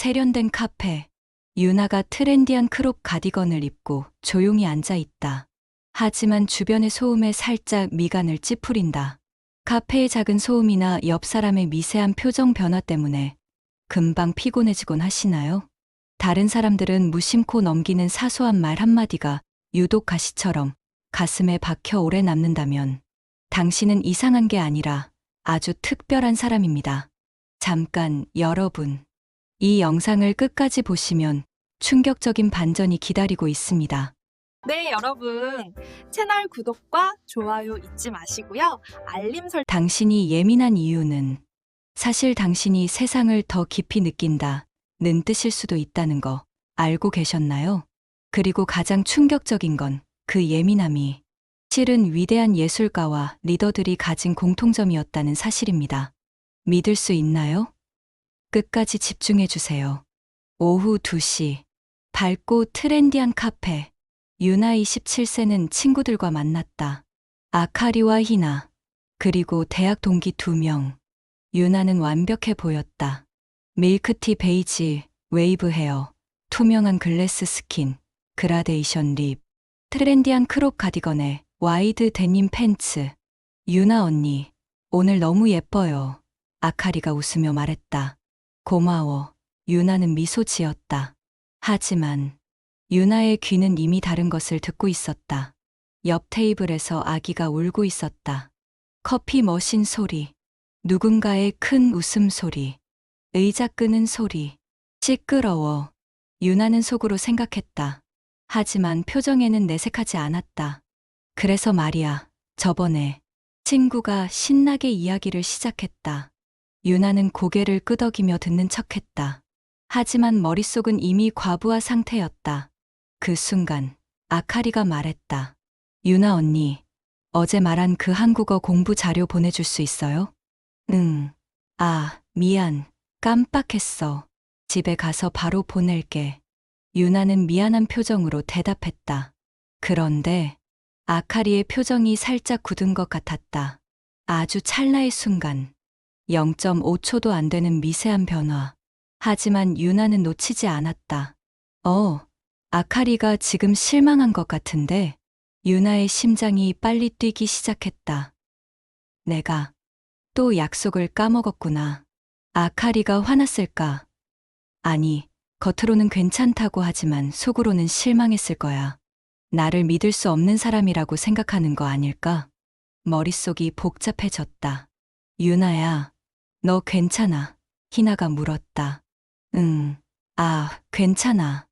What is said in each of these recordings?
세련된 카페. 유나가 트렌디한 크롭 가디건을 입고 조용히 앉아 있다. 하지만 주변의 소음에 살짝 미간을 찌푸린다. 카페의 작은 소음이나 옆 사람의 미세한 표정 변화 때문에 금방 피곤해지곤 하시나요? 다른 사람들은 무심코 넘기는 사소한 말 한마디가 유독 가시처럼 가슴에 박혀 오래 남는다면 당신은 이상한 게 아니라 아주 특별한 사람입니다. 잠깐 여러분. 이 영상을 끝까지 보시면 충격적인 반전이 기다리고 있습니다. 네, 여러분. 채널 구독과 좋아요 잊지 마시고요. 알림 설 당신이 예민한 이유는 사실 당신이 세상을 더 깊이 느낀다. 는 뜻일 수도 있다는 거 알고 계셨나요? 그리고 가장 충격적인 건 그 예민함이 실은 위대한 예술가와 리더들이 가진 공통점이었다는 사실입니다. 믿을 수 있나요? 끝까지 집중해 주세요. 오후 2시 밝고 트렌디한 카페 유나 27세는 친구들과 만났다. 아카리와 히나 그리고 대학 동기 2명. 유나는 완벽해 보였다. 밀크티 베이지, 웨이브 헤어, 투명한 글래스 스킨, 그라데이션 립, 트렌디한 크롭 가디건에 와이드 데님 팬츠. 유나 언니, 오늘 너무 예뻐요. 아카리가 웃으며 말했다. 고마워. 유나는 미소 지었다. 하지만 유나의 귀는 이미 다른 것을 듣고 있었다. 옆 테이블에서 아기가 울고 있었다. 커피 머신 소리, 누군가의 큰 웃음 소리, 의자 끄는 소리, 시끄러워. 유나는 속으로 생각했다. 하지만 표정에는 내색하지 않았다. 그래서 말이야, 저번에 친구가 신나게 이야기를 시작했다. 유나는 고개를 끄덕이며 듣는 척했다. 하지만 머릿속은 이미 과부하 상태였다. 그 순간, 아카리가 말했다. 유나 언니, 어제 말한 그 한국어 공부 자료 보내줄 수 있어요? 응. 아, 미안. 깜빡했어. 집에 가서 바로 보낼게. 유나는 미안한 표정으로 대답했다. 그런데 아카리의 표정이 살짝 굳은 것 같았다. 아주 찰나의 순간. 0.5초도 안 되는 미세한 변화. 하지만 유나는 놓치지 않았다. 어, 아카리가 지금 실망한 것 같은데 유나의 심장이 빨리 뛰기 시작했다. 내가 또 약속을 까먹었구나. 아카리가 화났을까? 아니, 겉으로는 괜찮다고 하지만 속으로는 실망했을 거야. 나를 믿을 수 없는 사람이라고 생각하는 거 아닐까? 머릿속이 복잡해졌다. 유나야, 너 괜찮아? 희나가 물었다. 응, 아, 괜찮아.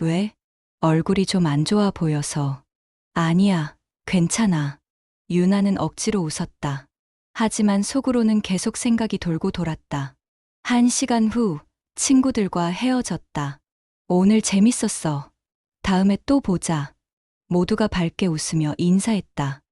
왜? 얼굴이 좀 안 좋아 보여서. 아니야, 괜찮아. 유나는 억지로 웃었다. 하지만 속으로는 계속 생각이 돌고 돌았다. 한 시간 후 친구들과 헤어졌다. 오늘 재밌었어. 다음에 또 보자. 모두가 밝게 웃으며 인사했다.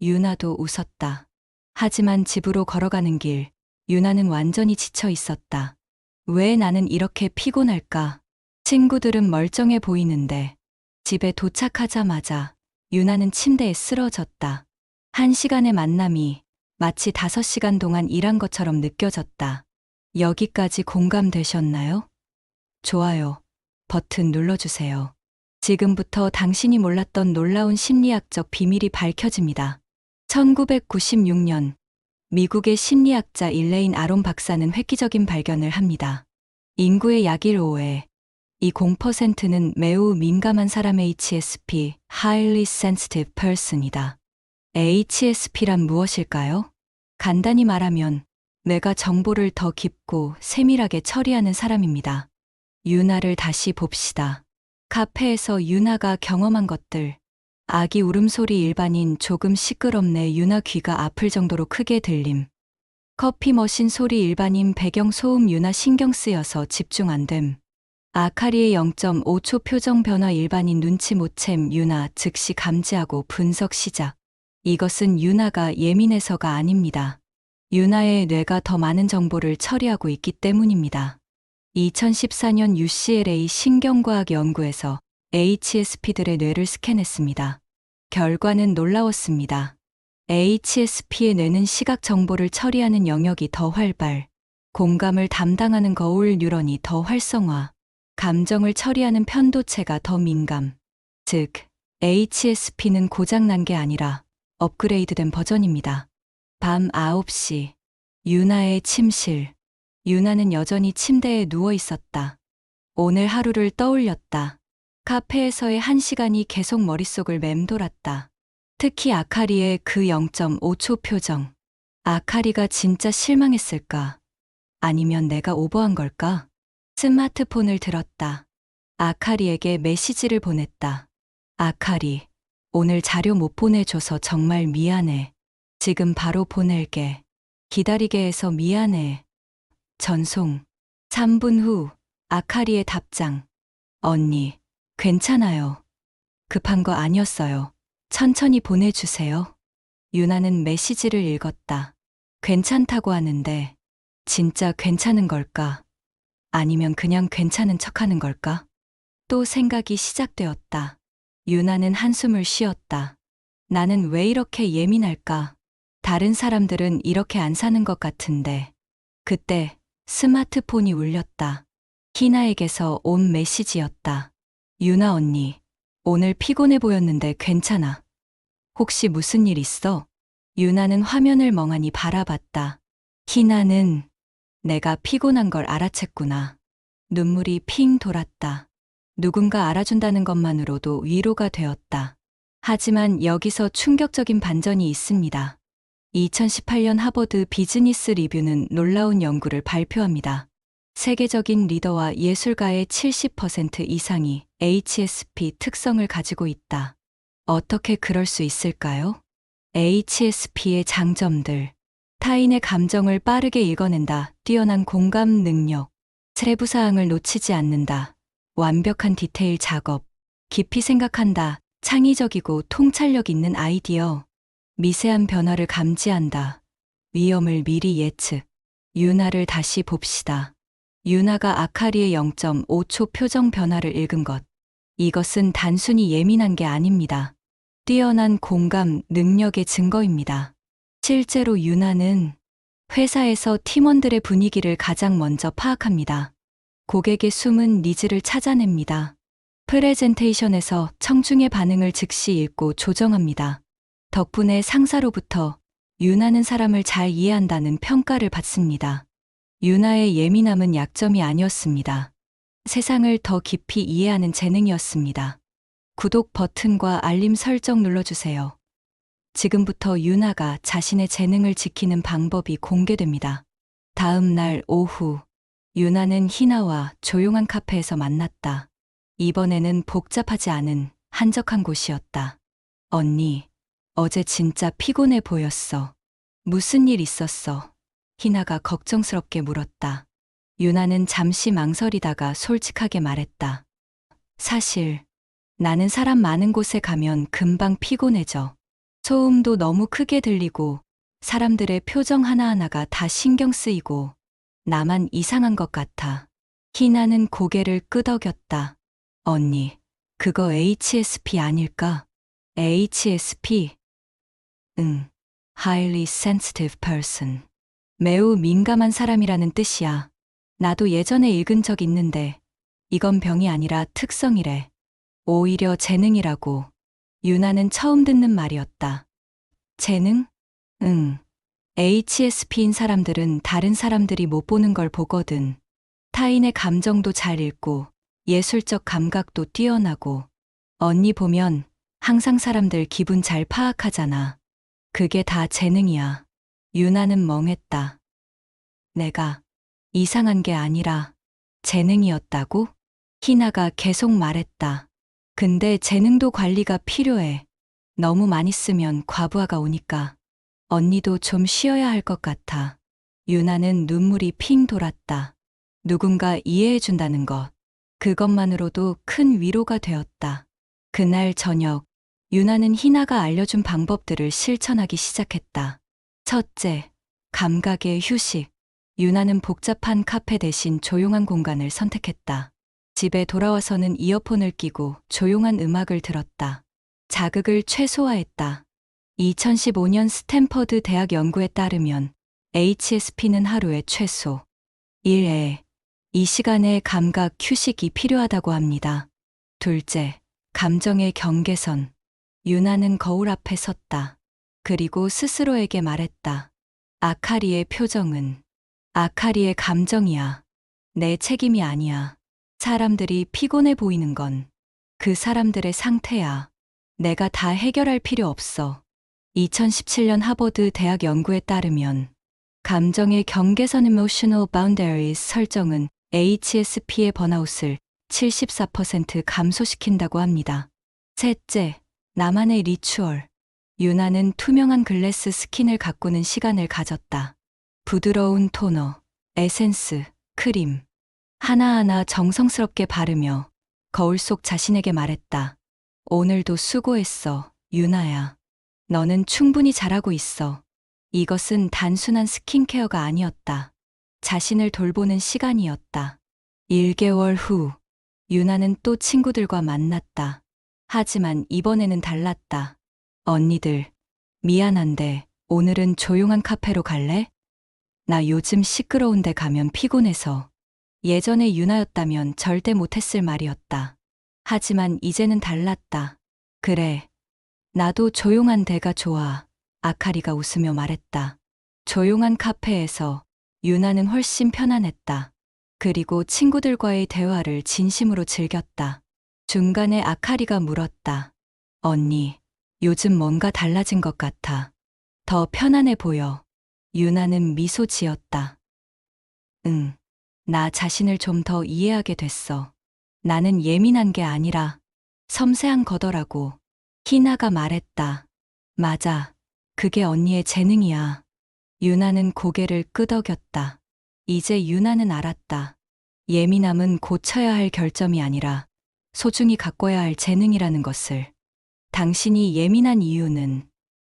유나도 웃었다. 하지만 집으로 걸어가는 길, 유나는 완전히 지쳐 있었다. 왜 나는 이렇게 피곤할까? 친구들은 멀쩡해 보이는데 집에 도착하자마자 유나는 침대에 쓰러졌다. 한 시간의 만남이 마치 다섯 시간 동안 일한 것처럼 느껴졌다. 여기까지 공감되셨나요? 좋아요. 버튼 눌러주세요. 지금부터 당신이 몰랐던 놀라운 심리학적 비밀이 밝혀집니다. 1996년 미국의 심리학자 일레인 아론 박사는 획기적인 발견을 합니다. 인구의 약 1호에 이 0%는 매우 민감한 사람의 HSP, Highly Sensitive Person이다. HSP란 무엇일까요? 간단히 말하면 내가 정보를 더 깊고 세밀하게 처리하는 사람입니다. 유나를 다시 봅시다. 카페에서 유나가 경험한 것들. 아기 울음소리 일반인 조금 시끄럽네 유나 귀가 아플 정도로 크게 들림. 커피 머신 소리 일반인 배경 소음 유나 신경 쓰여서 집중 안 됨. 아카리의 0.5초 표정 변화 일반인 눈치 못챔 유나 즉시 감지하고 분석 시작. 이것은 유나가 예민해서가 아닙니다. 유나의 뇌가 더 많은 정보를 처리하고 있기 때문입니다. 2014년 UCLA 신경과학 연구에서 HSP들의 뇌를 스캔했습니다. 결과는 놀라웠습니다. HSP의 뇌는 시각 정보를 처리하는 영역이 더 활발, 공감을 담당하는 거울 뉴런이 더 활성화, 감정을 처리하는 편도체가 더 민감. 즉, HSP는 고장난 게 아니라 업그레이드된 버전입니다. 밤 9시, 유나의 침실. 유나는 여전히 침대에 누워 있었다. 오늘 하루를 떠올렸다. 카페에서의 한 시간이 계속 머릿속을 맴돌았다. 특히 아카리의 그 0.5초 표정. 아카리가 진짜 실망했을까? 아니면 내가 오버한 걸까? 스마트폰을 들었다. 아카리에게 메시지를 보냈다. 아카리, 오늘 자료 못 보내줘서 정말 미안해. 지금 바로 보낼게. 기다리게 해서 미안해. 전송. 3분 후, 아카리의 답장. 언니, 괜찮아요. 급한 거 아니었어요. 천천히 보내주세요. 유나는 메시지를 읽었다. 괜찮다고 하는데, 진짜 괜찮은 걸까? 아니면 그냥 괜찮은 척 하는 걸까? 또 생각이 시작되었다. 유나는 한숨을 쉬었다. 나는 왜 이렇게 예민할까? 다른 사람들은 이렇게 안 사는 것 같은데. 그때 스마트폰이 울렸다. 희나에게서 온 메시지였다. 유나 언니, 오늘 피곤해 보였는데 괜찮아. 혹시 무슨 일 있어? 유나는 화면을 멍하니 바라봤다. 희나는 내가 피곤한 걸 알아챘구나. 눈물이 핑 돌았다. 누군가 알아준다는 것만으로도 위로가 되었다. 하지만 여기서 충격적인 반전이 있습니다. 2018년 하버드 비즈니스 리뷰는 놀라운 연구를 발표합니다. 세계적인 리더와 예술가의 70% 이상이 HSP 특성을 가지고 있다. 어떻게 그럴 수 있을까요? HSP의 장점들. 타인의 감정을 빠르게 읽어낸다. 뛰어난 공감 능력. 세부사항을 놓치지 않는다. 완벽한 디테일 작업. 깊이 생각한다. 창의적이고 통찰력 있는 아이디어. 미세한 변화를 감지한다. 위험을 미리 예측. 유나를 다시 봅시다. 유나가 아카리의 0.5초 표정 변화를 읽은 것. 이것은 단순히 예민한 게 아닙니다. 뛰어난 공감 능력의 증거입니다. 실제로 유나는 회사에서 팀원들의 분위기를 가장 먼저 파악합니다. 고객의 숨은 니즈를 찾아냅니다. 프레젠테이션에서 청중의 반응을 즉시 읽고 조정합니다. 덕분에 상사로부터 유나는 사람을 잘 이해한다는 평가를 받습니다. 유나의 예민함은 약점이 아니었습니다. 세상을 더 깊이 이해하는 재능이었습니다. 구독 버튼과 알림 설정 눌러주세요. 지금부터 유나가 자신의 재능을 지키는 방법이 공개됩니다. 다음 날 오후, 유나는 희나와 조용한 카페에서 만났다. 이번에는 복잡하지 않은 한적한 곳이었다. 언니, 어제 진짜 피곤해 보였어. 무슨 일 있었어? 희나가 걱정스럽게 물었다. 유나는 잠시 망설이다가 솔직하게 말했다. 사실, 나는 사람 많은 곳에 가면 금방 피곤해져. 소음도 너무 크게 들리고 사람들의 표정 하나하나가 다 신경 쓰이고 나만 이상한 것 같아. 희나는 고개를 끄덕였다. 언니, 그거 HSP 아닐까? HSP? 응. Highly sensitive person. 매우 민감한 사람이라는 뜻이야. 나도 예전에 읽은 적 있는데 이건 병이 아니라 특성이래. 오히려 재능이라고. 유나는 처음 듣는 말이었다. 재능? 응. HSP인 사람들은 다른 사람들이 못 보는 걸 보거든. 타인의 감정도 잘 읽고, 예술적 감각도 뛰어나고, 언니 보면 항상 사람들 기분 잘 파악하잖아. 그게 다 재능이야. 유나는 멍했다. 내가 이상한 게 아니라 재능이었다고? 희나가 계속 말했다. 근데 재능도 관리가 필요해. 너무 많이 쓰면 과부하가 오니까. 언니도 좀 쉬어야 할 것 같아. 유나는 눈물이 핑 돌았다. 누군가 이해해준다는 것. 그것만으로도 큰 위로가 되었다. 그날 저녁, 유나는 희나가 알려준 방법들을 실천하기 시작했다. 첫째, 감각의 휴식. 유나는 복잡한 카페 대신 조용한 공간을 선택했다. 집에 돌아와서는 이어폰을 끼고 조용한 음악을 들었다. 자극을 최소화했다. 2015년 스탠퍼드 대학 연구에 따르면 HSP는 하루에 최소 1에 이 시간에 감각 휴식이 필요하다고 합니다. 둘째, 감정의 경계선. 유나는 거울 앞에 섰다. 그리고 스스로에게 말했다. 아카리의 표정은 아카리의 감정이야. 내 책임이 아니야. 사람들이 피곤해 보이는 건 그 사람들의 상태야. 내가 다 해결할 필요 없어. 2017년 하버드 대학 연구에 따르면 감정의 경계선 emotional boundaries 설정은 HSP의 번아웃을 74% 감소시킨다고 합니다. 셋째, 나만의 리추얼. 유나는 투명한 글래스 스킨을 가꾸는 시간을 가졌다. 부드러운 토너, 에센스, 크림. 하나하나 정성스럽게 바르며 거울 속 자신에게 말했다. 오늘도 수고했어, 유나야. 너는 충분히 잘하고 있어. 이것은 단순한 스킨케어가 아니었다. 자신을 돌보는 시간이었다. 1개월 후, 유나는 또 친구들과 만났다. 하지만 이번에는 달랐다. 언니들, 미안한데 오늘은 조용한 카페로 갈래? 나 요즘 시끄러운 데 가면 피곤해서. 예전에 유나였다면 절대 못했을 말이었다. 하지만 이제는 달랐다. 그래. 나도 조용한 데가 좋아. 아카리가 웃으며 말했다. 조용한 카페에서 유나는 훨씬 편안했다. 그리고 친구들과의 대화를 진심으로 즐겼다. 중간에 아카리가 물었다. 언니, 요즘 뭔가 달라진 것 같아. 더 편안해 보여. 유나는 미소 지었다. 응. 나 자신을 좀 더 이해하게 됐어. 나는 예민한 게 아니라 섬세한 거더라고. 희나가 말했다. 맞아. 그게 언니의 재능이야. 유나는 고개를 끄덕였다. 이제 유나는 알았다. 예민함은 고쳐야 할 결점이 아니라 소중히 가꿔야 할 재능이라는 것을. 당신이 예민한 이유는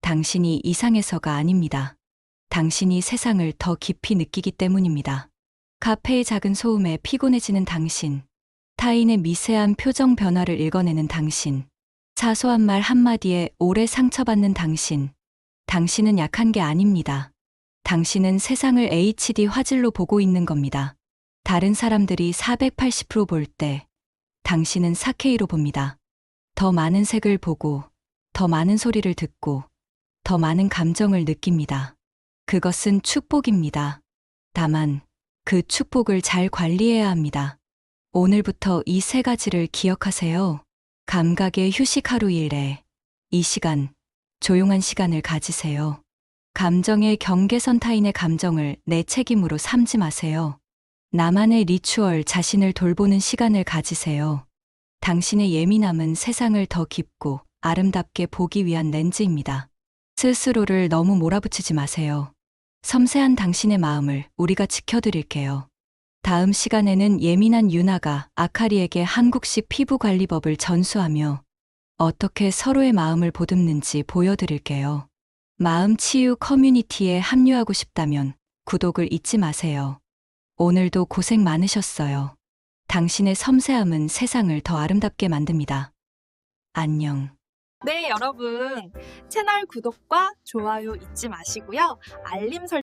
당신이 이상해서가 아닙니다. 당신이 세상을 더 깊이 느끼기 때문입니다. 카페의 작은 소음에 피곤해지는 당신. 타인의 미세한 표정 변화를 읽어내는 당신. 사소한 말 한마디에 오래 상처받는 당신. 당신은 약한 게 아닙니다. 당신은 세상을 HD 화질로 보고 있는 겁니다. 다른 사람들이 480%볼 때, 당신은 4K로 봅니다. 더 많은 색을 보고, 더 많은 소리를 듣고, 더 많은 감정을 느낍니다. 그것은 축복입니다. 다만, 그 축복을 잘 관리해야 합니다. 오늘부터 이 세 가지를 기억하세요. 감각의 휴식 하루 일에 이 시간, 조용한 시간을 가지세요. 감정의 경계선 타인의 감정을 내 책임으로 삼지 마세요. 나만의 리추얼 자신을 돌보는 시간을 가지세요. 당신의 예민함은 세상을 더 깊고 아름답게 보기 위한 렌즈입니다. 스스로를 너무 몰아붙이지 마세요. 섬세한 당신의 마음을 우리가 지켜드릴게요. 다음 시간에는 예민한 유나가 아카리에게 한국식 피부 관리법을 전수하며 어떻게 서로의 마음을 보듬는지 보여드릴게요. 마음 치유 커뮤니티에 합류하고 싶다면 구독을 잊지 마세요. 오늘도 고생 많으셨어요. 당신의 섬세함은 세상을 더 아름답게 만듭니다. 안녕. 네, 여러분. 채널 구독과 좋아요 잊지 마시고요. 알림 설